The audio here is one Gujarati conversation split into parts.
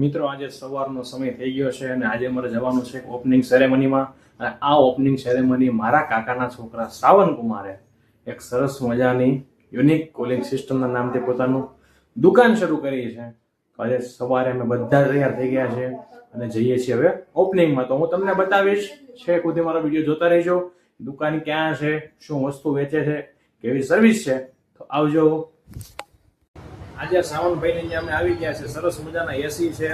મિત્રો, આજે સવારનો સમય થઈ ગયો છે અને આજે મારે જવાનું છે ઓપનિંગ સેરેમનીમાં અને આ ઓપનિંગ સેરેમની મારા કાકાના છોકરા શ્રાવણ કુમારે એક સરસ મજાની યુનિક કોલિંગ સિસ્ટમના નામથી પોતાનું દુકાન શરૂ કરી છે. આજે સવારે અમે બધા તૈયાર થઈ ગયા છે અને જઈએ છીએ હવે ઓપનિંગમાં તો હું તમને બતાવીશ છે સુધી મારો વીડિયો જોતા રહેજો. દુકાન ક્યાં છે, શું વસ્તુ વેચે છે, કેવી સર્વિસ છે. તો આવજો. આજે સાવનભાઈ ને અમે આવી ગયા છે. સરસ મજાના એસી છે,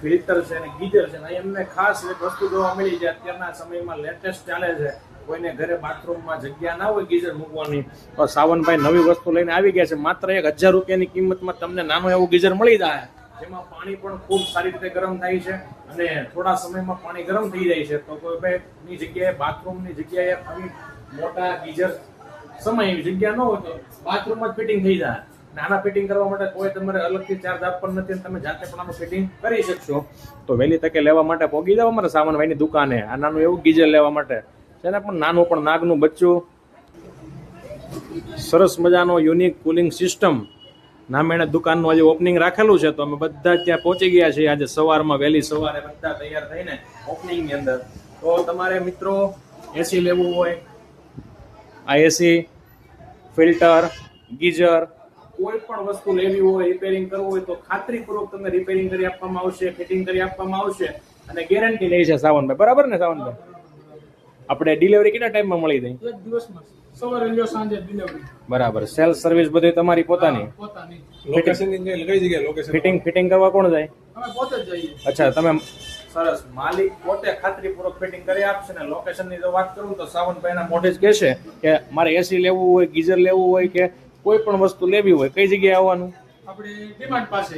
ફિલ્ટર છે અને ગીઝર છે. અને એમને ખાસ એક વસ્તુ જોવા મળી છે, અત્યારના સમયમાં લેટેસ્ટ ચાલે છે. કોઈને ઘરે બાથરૂમમાં જગ્યા ના હોય ગીઝર મૂકવાની, તો સાવનભાઈ નવી વસ્તુ લઈને આવી ગયા છે. માત્ર એક હજાર રૂપિયાની કિંમતમાં તમને નાનું એવું ગીઝર મળી જાય. જેમાં પાણી પણ ખૂબ સારી રીતે ગરમ થાય છે અને થોડા સમયમાં પાણી ગરમ થઈ જાય છે. તો કોઈ ભાઈની જગ્યાએ, બાથરૂમની જગ્યાએ આવી મોટા ગીઝર, સમય જગ્યા ન હોય તો બાથરૂમમાં જ ફિટિંગ થઈ જાય. નાના ફિટિંગ કરવા માટે કોઈ તમારે અલગથી ચાર્જ આપવાનો નથી તમે જાતે પણ આનું ફિટિંગ કરી શકશો. તો વહેલી તકે લેવા માટે પોગી જાવ અમારા સામાનભાઈની દુકાને. આ નાનું એવું ગીઝર લેવા માટે. છે ને પણ નાનું પણ નાગનું બચ્ચું. સરસ મજાનો યુનિક કુલિંગ સિસ્ટમ નામે એણે દુકાનનું આજે ઓપનિંગ રાખેલું છે, તો અમે બધા ત્યાં પહોંચી ગયા છીએ આજે સવારમાં, વહેલી સવારે બધા તૈયાર થઈને ઓપનિંગની અંદર. તો તમારે મિત્રો એસી લેવું હોય, આ એસી ફિલ્ટર ગીઝર કોઈ પણ વસ્તુ લેવી હોય રિપેરિંગ કરવું હોય તો ખાતરીપૂર્વક તમને રિપેરિંગ કરી આપવામાં આવશે ફિટિંગ કરી આપવામાં આવશે અને ગેરંટી લે છે સાવનભાઈ. બરાબર ને સાવનભાઈ? આપણે ડિલિવરી કેટલા ટાઈમમાં મળી જાય? એક દિવસમાં સવારે લ્યો સાંજે ડિલિવરી બરાબર. સેલ્સ સર્વિસ બધી તમારી પોતાની? પોતાની. લોકેશનની કઈ જગ્યાએ લોકેશન ફિટિંગ ફિટિંગ કરવા કોણ જાય? અમે પોતે જ જઈએ. અચ્છા તમે સરસ. માલિક પોતે ખાતરીપૂર્વક ફિટિંગ કરી આપશે ને લોકેશનની જો વાત કરું તો સાવનભાઈના મોઢે જ કહેશે કે મારે એસી લેવું હોય ગીઝર લેવું હોય કે કોઈ પણ વસ્તુ લેવી હોય કઈ જગ્યાએ આવવાનું? આપણે ડિમાન્ડ પાસે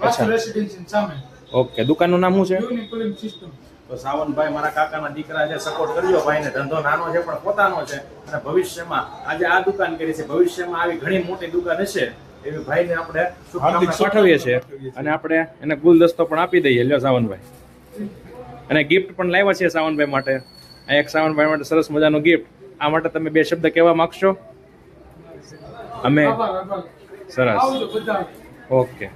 વાસ્તુ રેસિડેન્સી સામે. ઓકે દુકાનનું નામ શું છે? યુનિક કુલિંગ સિસ્ટમ તો સાવનભાઈ મારા કાકાના દીકરા છે સપોર્ટ કરજો ભાઈને ધંધો નાનો છે પણ પોતાનો છે. અને ભવિષ્યમાં આજે આ દુકાન કરી છે ભવિષ્યમાં આવી ઘણી મોટી દુકાન હશે એવી ભાઈને આપણે હાર્દિક પાઠવીએ છીએ. અને આપણે એને ગુલદસ્તો પણ આપી દઈએ. લ્યો સાવનભાઈ. અને ગિફ્ટ પણ લાવ્યા છે સાવનભાઈ માટે. આ એક સાવનભાઈ માટે સરસ મજાનું ગિફ્ટ આ માટે તમે બે શબ્દ કહેવા માંગશો? અમે સરસ. ઓકે.